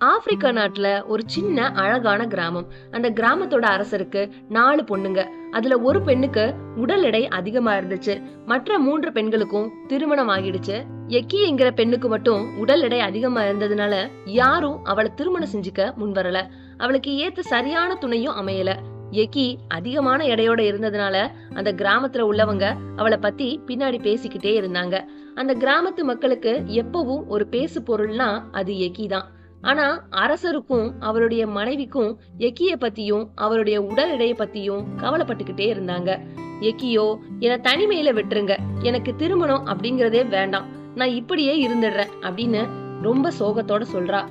Africa நாட்டுல ஒரு சின்ன அழகான கிராமம். அந்த கிராமத்தோட அரசருக்கு நாலு பொண்ணுங்க. அதுல ஒரு பெண்ணுக்கு உடல் எடை அதிகமா இருந்துச்சு. மற்ற மூன்று பெண்களுக்கும் திருமணம் ஆகிடுச்சு. எக்கிங்கிற பெண்ணுக்கு மட்டும் உடல் எடை அதிகமா இருந்ததுனால யாரும் அவளை திருமணம் செஞ்சுக்க முன் வரல அவளுக்கு ஏத்த சரியான துணையும் அமையல. எக்கி அதிகமான எடையோட இருந்ததுனால அந்த கிராமத்துல உள்ளவங்க அவளை பத்தி பின்னாடி பேசிக்கிட்டே இருந்தாங்க. அந்த கிராமத்து மக்களுக்கு எப்பவும் ஒரு பேசு பொருள்னா அது எக்கி தான் ஆனா அரசருக்கும் அவருடைய மனைவிக்கும் எக்கிய பத்தியும் அவருடைய உடல் எடையை பத்தியும் கவலைப்பட்டுக்கிட்டே இருந்தாங்க. எக்கியோ என தனிமையில விட்டுருங்க. எனக்கு திருமணம் அப்படிங்கறதே வேண்டாம். நான் இப்படியே இருந்துடுறேன் அப்படின்னு ரொம்ப சோகத்தோட சொல்றா.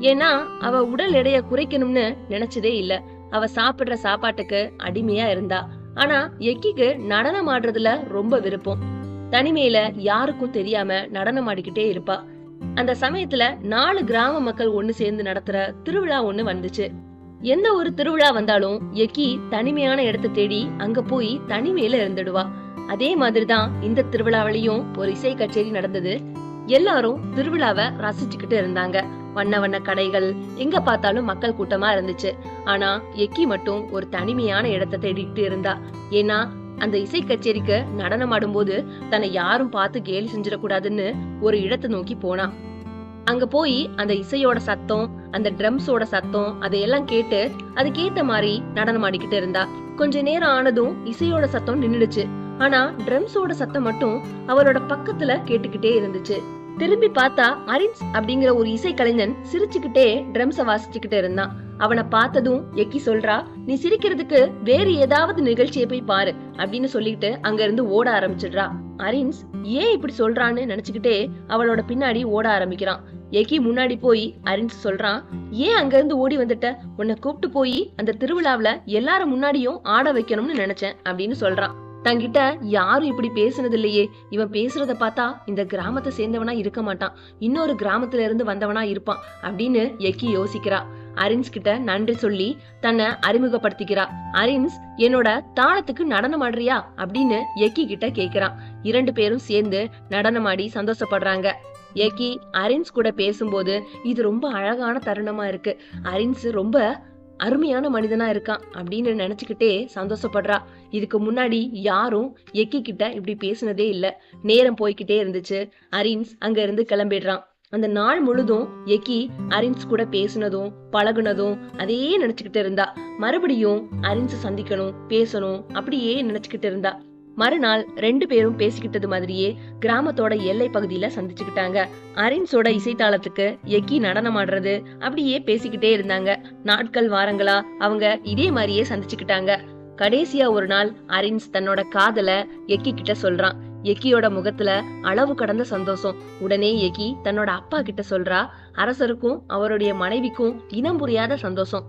ஏன்னா அவ உடல் எடைய குறைக்கணும்னு நினைச்சதே இல்ல. அவ சாப்பிடுற சாப்பாட்டுக்கு அடிமையா இருந்தா. ஆனா எக்கிக்கு நடனம் ஆடுறதுல ரொம்ப விருப்பம். தனிமையில யாருக்கும் தெரியாம நடனம் ஆடிக்கிட்டே இருப்பா. அந்த சமயத்துல நாலு கிராம மக்கள் ஒண்ணு சேர்ந்து நடத்துற திருவிழா ஒண்ணு வந்துச்சு. எந்த ஒரு திருவிழா வந்தாலும் எக்கி தனிமையான இடத்தை தேடி அங்க போய் தனிமையில இருந்துடுவா. அதே மாதிரிதான் இந்த திருவிழாவிலையும் ஒரு இசை கச்சேரி நடந்தது. எல்லாரும் திருவிழாவை ரசிச்சுக்கிட்டு இருந்தாங்க. வண்ண வண்ண கடைகள் எங்க பார்த்தாலும் மக்கள் கூட்டமா இருந்துச்சு. ஆனா எக்கி மட்டும் ஒரு தனிமையான இடத்தை தேடிட்டு இருந்தா. ஏன்னா அந்த இசை கச்சேரிக்கு நடனம் ஆடும்போது தன்னை யாரும் பார்த்து கேலி செஞ்சிடக்கூடாதுன்னு ஒரு இடத்தை நோக்கி போனா அங்க போய் அந்த இசையோட சத்தம் அந்த ட்ரம்ஸோட சத்தம் அதையெல்லாம் கேட்டு அதுக்கேத்த மாதிரி நடனம் ஆடிக்கிட்டு இருந்தா. கொஞ்ச நேரம் ஆனதும் இசையோட சத்தம் நின்னுடுச்சு. ஆனா ட்ரம்ஸோட சத்தம் மட்டும் அவரோட பக்கத்துல கேட்டுக்கிட்டே இருந்துச்சு. திரும்பி பார்த்தா அரின்ஸ் அப்படிங்கிற ஒரு இசை கலைஞன் சிரிச்சுக்கிட்டே ட்ரம்ஸ வாசிச்சுக்கிட்டே இருந்தான். அவனை பார்த்ததும் எக்கி சொல்றா நீ சிரிக்கிறதுக்கு வேறு ஏதாவது நிகழ்ச்சியை போய் பாரு அப்படின்னு சொல்லிட்டு அங்க இருந்து ஓட ஆரம்பிச்சிடுறா. அரின்ஸ் ஏன் இப்படி சொல்றான்னு நினைச்சுக்கிட்டே அவளோட பின்னாடி ஓட ஆரம்பிக்கிறான். எக்கி முன்னாடி போய் அரின்ஸ் சொல்றான் ஏன் அங்க இருந்து ஓடி வந்துட்ட? உன்னை கூப்பிட்டு போய் அந்த திருவிழாவில எல்லாரும் முன்னாடியும் ஆட வைக்கணும்னு நினைச்சேன் அப்படின்னு சொல்றான். தங்கிட்ட யாரும் இப்படி பேசுனது இல்லையே. இவன் பேசுறத பார்த்தா இந்த கிராமத்தை சேர்ந்தவனா இருக்க மாட்டான். இன்னொரு கிராமத்துல இருந்து வந்தவனா இருப்பான் அப்படின்னு எக்கி யோசிக்கிறா. அரின்ஸ் கிட்ட நன்றி சொல்லி தன்னை அறிமுகப்படுத்திக்கிறா. அரின்ஸ் என்னோட தாளத்துக்கு நடனம் ஆடுறியா? அப்படின்னு எக்கி கிட்ட கேக்குறான். இரண்டு பேரும் சேர்ந்து நடனமாடி சந்தோஷப்படுறாங்க. எக்கி அரின்ஸ் கூட பேசும்போது இது ரொம்ப அழகான தருணமா இருக்கு. அரின்ஸ் ரொம்ப அருமையான மனிதனா இருக்கான் அப்படின்னு நினைச்சுக்கிட்டே சந்தோஷப்படுறா. இதுக்கு முன்னாடி யாரும் எக்கி கிட்ட இப்படி பேசுனதே இல்லை. நேரம் போய்கிட்டே இருந்துச்சு. அரின்ஸ் அங்க இருந்து கிளம்பிடுறான். அந்த நாள் முழுதும் எக்கி அரின்ஸ் கூட பேசுனதும் பழகுனதும் அதையே நினைச்சுக்கிட்டு இருந்தா. மறுபடியும் அரின்ஸ் சந்திக்கணும் பேசணும் அப்படியே நினைச்சுக்கிட்டு இருந்தா. மறுநாள் ரெண்டு பேரும் பேசிக்கிட்டது மாதிரியே கிராமத்தோட எல்லை பகுதியில சந்திச்சுக்கிட்டாங்க. அரின்ஸோட இசைத்தாளத்துக்கு எக்கி நடனம் ஆடுறது அப்படியே பேசிக்கிட்டே இருந்தாங்க. நாட்கள் வாரங்களா அவங்க இதே மாதிரியே சந்திச்சுக்கிட்டாங்க. கடைசியா ஒரு நாள் அரின்ஸ் தன்னோட காதல எக்கி கிட்ட சொல்றான். எக்கியோட முகத்துல அளவு கடந்த சந்தோஷம். உடனே எக்கி தன்னோட அப்பா கிட்ட சொல்றா அரசருக்கும் அவருடைய மனைவிக்கும் இனம் புரியாத சந்தோஷம்.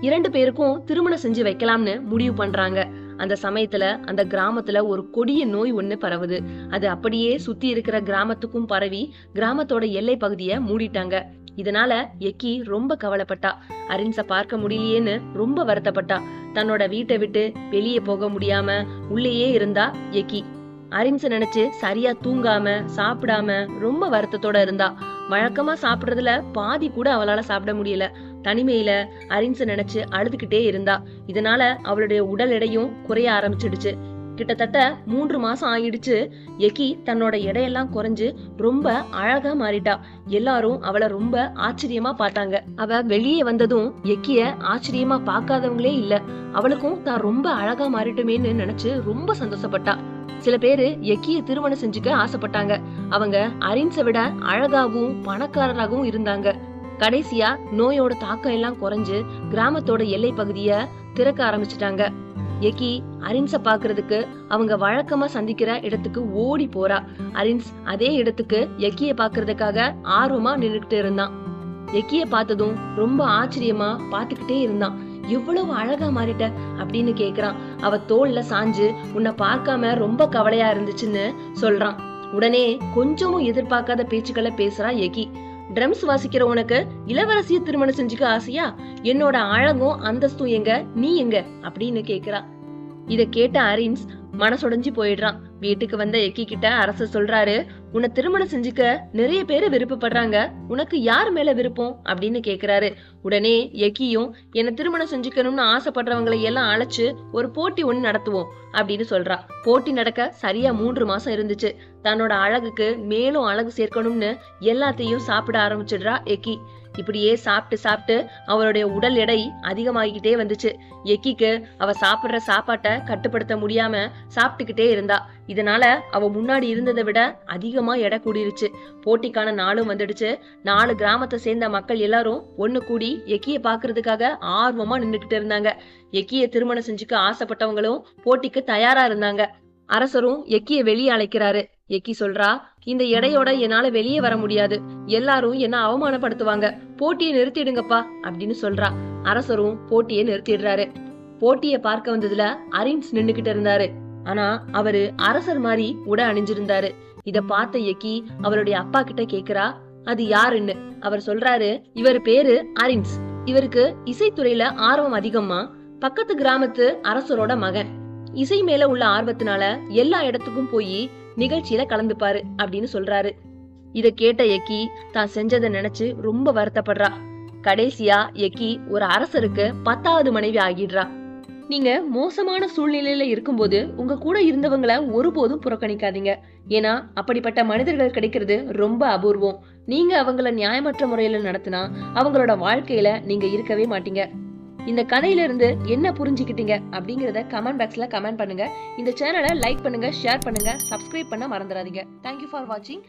இரண்டு பேருக்கும் திருமணம் செஞ்சு வைக்கலாம்னு முடிவு பண்றாங்க. அந்த சமயத்துல அந்த கிராமத்துல ஒரு கொடிய நோய் ஒண்ணு பரவுது. அது அப்படியே சுத்தி இருக்கிற கிராமத்துக்கும் பரவி கிராமத்தோட எல்லை பகுதிய மூடிட்டாங்க. இதனால எக்கி ரொம்ப கவலைப்பட்டா. அரின்ஸ பார்க்க முடியலையேன்னு ரொம்ப வருத்தப்பட்டா. தன்னோட வீட்டை விட்டு வெளியே போக முடியாம உள்ளேயே இருந்தா எக்கி. அரின்ஸ நினைச்சு சரியா தூங்காம சாப்பிடாம ரொம்ப வருத்தத்தோட இருந்தா. வழக்கமா சாப்பிடுறதுல பாதி கூட அவளால சாப்பிட முடியல. தனிமையில அரின்ஸ நினைச்சு அழுதுகிட்டே இருந்தா. இதனால அவளுடைய உடல் எடையும் குறைய ஆரம்பிச்சிடுச்சு. கிட்டத்தட்ட மூன்று மாசம் ஆயிடுச்சு. எக்கி தன்னோட எடையெல்லாம் குறைஞ்சு ரொம்ப அழகா மாறிட்டா. எல்லாரும் அவளை ரொம்ப ஆச்சரியமா பார்த்தாங்க. அவ வெளியே வந்ததும் எக்கிய ஆச்சரியமா பார்க்காதவங்களே இல்ல. அவளுக்கும் தான் ரொம்ப அழகா மாறிட்டுமேன்னு நினைச்சு ரொம்ப சந்தோஷப்பட்டா. சில பேரு எக்கிய திருமணம் செஞ்சுக்க ஆசைப்பட்டாங்க. அவங்க அரின்ஸை விட அழகாவும் பணக்காரராகவும் இருந்தாங்க. கடைசியா நோயோட தாக்கம் எல்லாம் குறைஞ்சு கிராமத்தோட எல்லை பகுதிய திறக்க ஆரம்பிச்சிட்டாங்க. எக்கி அரின்ஸ பாக்குறதுக்கு அவங்க வழக்கமா சந்திக்கிற இடத்துக்கு ஓடி போறா. அரின்ஸ் அதே இடத்துக்கு எக்கிய பாக்குறதுக்காக ஆர்வமா நின்னுகிட்டு இருந்தான். எக்கிய பார்த்ததும் ரொம்ப ஆச்சரியமா பாத்துக்கிட்டே இருந்தான். இவ்வளவு அழகா மாறிட்ட அப்படின்னு கேக்குறான். அவ தோல்ல சாஞ்சு உன்னை பார்க்காம ரொம்ப கவலையா இருந்துச்சுன்னு சொல்றான். உடனே கொஞ்சமும் எதிர்பார்க்காத பேச்சுக்களை பேசுறா எகி. ட்ரம்ஸ் வாசிக்கிற உனக்கு இளவரசிய திருமணம் செஞ்சுக்க ஆசையா? என்னோட அழகும் அந்தஸ்தும் எங்க? நீ எங்க? அப்படின்னு கேக்குறா. இத கேட்ட அரின்ஸ் மனசுடைஞ்சு போயிடுறான். வீட்டுக்கு வந்த எக்கி கிட்ட அரசு சொல்றாரு உன்னை திருமணம் செஞ்சுக்க நிறைய பேரு விருப்பப்படுறாங்க. உனக்கு யார் மேல விருப்பம்? அப்படின்னு கேக்குறாரு. உடனே எக்கியும் என்னை திருமணம் செஞ்சுக்கணும்னு ஆசைப்படுறவங்களை எல்லாம் அழைச்சு ஒரு போட்டி ஒண்ணு நடத்துவோம் அப்படின்னு சொல்றா. போட்டி நடக்க சரியா மூன்று மாசம் இருந்துச்சு. தன்னோட அழகுக்கு மேலும் அழகு சேர்க்கணும்னு எல்லாத்தையும் சாப்பிட ஆரம்பிச்சிடுறா எக்கி. இப்படியே சாப்பிட்டு சாப்பிட்டு அவருடைய உடல் எடை அதிகமாகிக்கிட்டே வந்துச்சு. எக்கிக்கு அவ சாப்பிடுற சாப்பாட்டை கட்டுப்படுத்த முடியாம சாப்பிட்டுக்கிட்டே இருந்தா. இதனால அவ முன்னாடி இருந்ததை விட அதிகமா எடை கூடிருச்சு. போட்டிக்கான நாளும் வந்துடுச்சு. நாலு கிராமத்தை சேர்ந்த மக்கள் எல்லாரும் ஒண்ணு கூடி எக்கிய பாக்குறதுக்காக ஆர்வமா நின்னுகிட்டு இருந்தாங்க. எக்கிய திருமணம் செஞ்சுக்க ஆசைப்பட்டவங்களும் போட்டிக்கு தயாரா இருந்தாங்க. அரசரும் எக்கிய வெளியே அழைக்கிறாரு. எக்கி சொல்றா இந்த எடையோட என்னால வெளியே வர முடியாது. எல்லாரும் என்ன அவமானப்படுத்துவாங்க. போட்டியை நிறுத்திடுங்கப்பா அப்படின்னு சொல்றா. அரசரும் போட்டியை நிறுத்திடுறாரு. போட்டியை பார்க்க வந்ததுல அரின்ஸ் நின்னுகிட்டு இருந்தாரு. ஆனா அவரு அரசர் மாதிரி உடை அணிஞ்சிருந்தாரு. இத பார்த்த எக்கி அவருடைய அப்பா கிட்ட கேக்குறா அது யாருன்னு? அவர் சொல்றாரு இவர் பேரு அரின்ஸ். இவருக்கு இசைத்துறையில ஆர்வம் அதிகமா பக்கத்து கிராமத்து அரசரோட மகன். இசை மேல உள்ள ஆர்வத்தினால எல்லா இடத்துக்கும் போய் நிகழ்ச்சியில கலந்துப்பாரு அப்படின்னு சொல்றாரு. இத கேட்ட எக்கி தான் செஞ்சதை நினைச்சு ரொம்ப வருத்தப்படுறா. கடைசியா எக்கி ஒரு அரசருக்கு பத்தாவது மனைவி ஆகிடுறா. நீங்க மோசமான சூழ்நிலையில இருக்கும்போது உங்க கூட இருந்தவங்கள ஒருபோதும் புறக்கணிக்காதீங்க. ஏன்னா அப்படிப்பட்ட மனிதர்கள் கிடைக்கிறது ரொம்ப அபூர்வம். நீங்க அவங்கள நியாயமற்ற முறையில நடத்தினா அவங்களோட வாழ்க்கையில நீங்க இருக்கவே மாட்டீங்க. இந்த கதையில இருந்து என்ன புரிஞ்சுக்கிட்டீங்க அப்படிங்கறத கமெண்ட் பாக்ஸ்ல கமெண்ட் பண்ணுங்க. இந்த சேனலை லைக் பண்ணுங்க ஷேர் பண்ணுங்க சப்ஸ்கிரைப் பண்ண மறந்துடாதீங்க. தேங்க்யூ ஃபார் வாட்சிங்